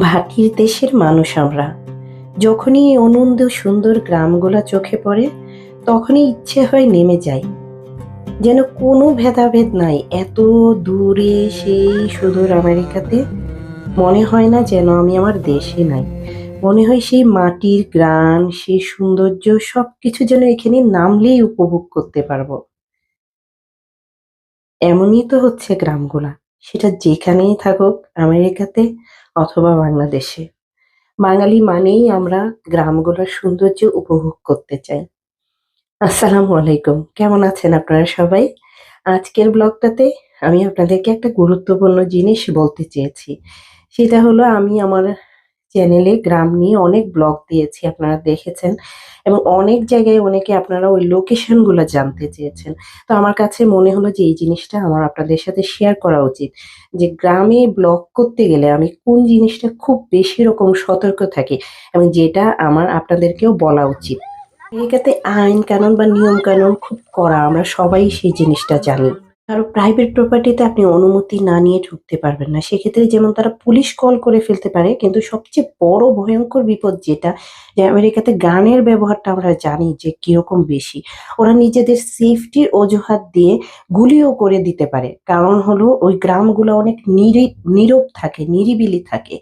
ভাটির দেশের মানুষ আমরা। যখনই অনন্দ সুন্দর গ্রামগুলো চোখে পড়ে, তখনই ইচ্ছে হয় নেমে যাই। যেন কোনো ভেদাভেদ নাই, এত দূরে সেই সুদূর আমেরিকাতে। মনে হয় না যেন আমি আমার দেশে নাই। মনে হয় সেই মাটির গ্রান সেই সৌন্দর্য সব কিছু যেন এখানে নামলেই উপভোগ করতে পারব। এমনই তো হচ্ছে গ্রামগুলা। সেটা যেখানেই থাকুক, আমেরিকাতে অথবা বাংলাদেশে। বাঙালি মানেই আমরা গ্রামগুলোর সৌন্দর্য উপভোগ করতে চাই। আসসালামু আলাইকুম, কেমন আছেন আপনারা সবাই? আজকের ব্লগটাতে আমি আপনাদেরকে একটা গুরুত্বপূর্ণ জিনিস বলতে চেয়েছি। সেটা হলো আমি আমার চ্যানেলে গ্রাম নিয়ে অনেক ব্লগ দিয়েছি, আপনারা দেখেছেন। এবং অনেক জায়গায় অনেকে আপনারা ওই লোকেশনগুলো জানতে চেয়েছেন। তো আমার কাছে মনে হলো যে এই জিনিসটা আমার আপনাদের সাথে শেয়ার করা উচিত। যে গ্রামে ব্লগ করতে গেলে আমি কোন জিনিসটা খুব বেশি রকম সতর্ক থাকি এবং যেটা আমার আপনাদেরকেও বলা উচিত। আমেরিকাতে আইন কানুন বা নিয়ম কানুন খুব কড়া, আমরা সবাই সেই জিনিসটা জানি। কারও প্রাইভেট প্রপার্টিতে আপনি অনুমতি না নিয়ে ঢুকতে পারবেন না। সেক্ষেত্রে যেমন তারা পুলিশ কল করে ফেলতে পারে, কিন্তু সবচেয়ে বড় ভয়ঙ্কর বিপদ যেটা, যে আমেরিকাতে গানের ব্যবহারটা আমরা জানি যে কীরকম বেশি। ওরা নিজেদের সেফটির অজুহাত দিয়ে গুলিও করে দিতে পারে। কারণ হলো ওই গ্রামগুলো অনেক নিরি নীরব থাকে, নিরিবিলি থাকে।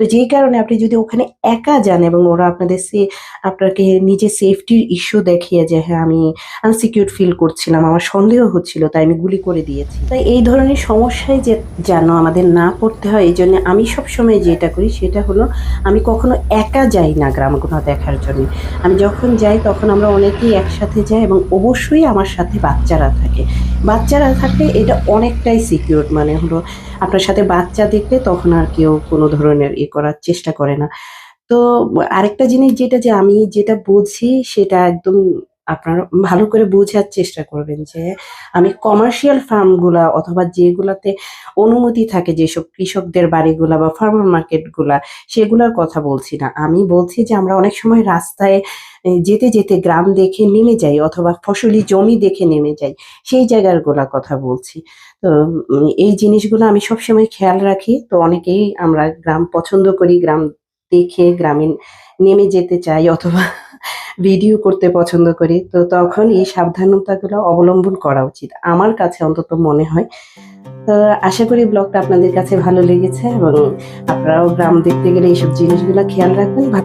তো যেই কারণে আপনি যদি ওখানে একা যান এবং ওরা আপনাদের সে, আপনাকে নিজে সেফটির ইস্যু দেখিয়ে যে হ্যাঁ আমি আনসিকিউর ফিল করছিলাম, আমার সন্দেহ হচ্ছিল, তাই আমি গুলি করে দিয়েছি। তাই এই ধরনের সমস্যায় যে, যেন আমাদের না পড়তে হয়, এই জন্য আমি সবসময় যেটা করি, সেটা হলো আমি কখনো একা যাই না গ্রামগুলো দেখার জন্য। আমি যখন যাই, তখন আমরা অনেকেই একসাথে যাই এবং অবশ্যই আমার সাথে বাচ্চারা থাকে। বাচ্চারা থাকলে এটা অনেকটাই সিকিউর মানে হলো আপনার সাথে বাচ্চা দেখলে তখন আর কেউ কোনো ধরনের ইয়ে করার চেষ্টা করে না। তো আরেকটা জিনিস যেটা যে আমি যেটা বুঝি সেটা একদম আপনারা ভালো করে বোঝার চেষ্টা করবেন যে আমি কমার্শিয়াল ফার্মগুলা অথবা যেগুলাতে অনুমতি থাকে যেসব কৃষকদের বাড়িগুলা বা ফার্মার মার্কেটগুলা সেগুলোর কথা বলছি না। আমি বলছি যে আমরা অনেক সময় রাস্তায় যেতে যেতে গ্রাম দেখে নেমে যাই অথবা ফসলি জমি দেখে নেমে যাই, সেই জায়গার গোলা কথা বলছি। তো এই জিনিসগুলো আমি সবসময় খেয়াল রাখি। তো অনেকেই আমরা গ্রাম পছন্দ করি, গ্রাম দেখে গ্রামীণ নেমে যেতে চাই অথবা ভিডিও করতে পছন্দ করি, তো তখন এই সাবধানতাগুলো অবলম্বন করা উচিত, আমার কাছে অন্তত মনে হয়। তো আশা করি ব্লগটা আপনাদের কাছে ভালো লেগেছে এবং আপনারাও গ্রাম দেখতে গেলে এইসব জিনিসগুলো খেয়াল রাখবেন।